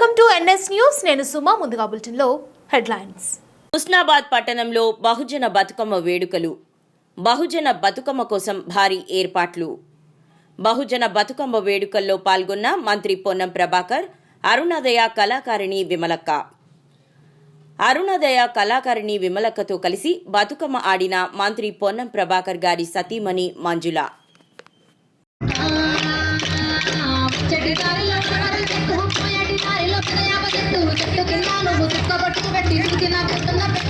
Welcome to NS news. నేను సుమా ముందుగా బులెటిన్లో హెడ్లైన్స్. హుస్నాబాద్ పట్టణంలో బహుజన బతుకమ్మ వేడుకలు. బహుజన బతుకమ్మ కోసం భారీ ఏర్పాట్లు. బహుజన బతుకమ్మ వేడుకల్లో పాల్గొన్న మంత్రి పొన్నం ప్రభాకర్ అరుణోదయ కళాకారిణి విమలక్క. అరుణోదయ కళాకారిణి విమలక్కతో కలిసి బతుకమ్మ ఆడిన మంత్రి పొన్నం ప్రభాకర్ గారి సతీమణి మంజుల. टीवी के ना करना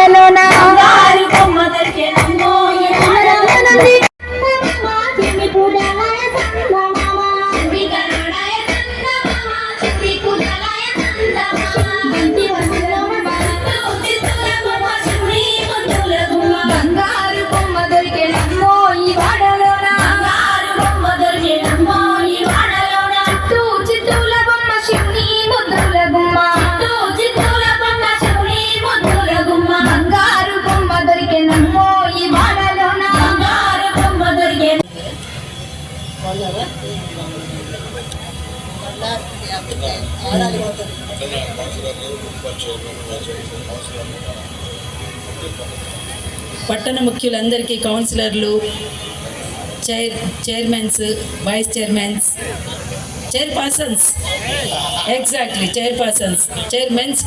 పట్టణ ముఖ్యులందరికీ కౌన్సిలర్లు chair chairmans vice chairmans chairpersons. Exactly chairpersons. Chairmans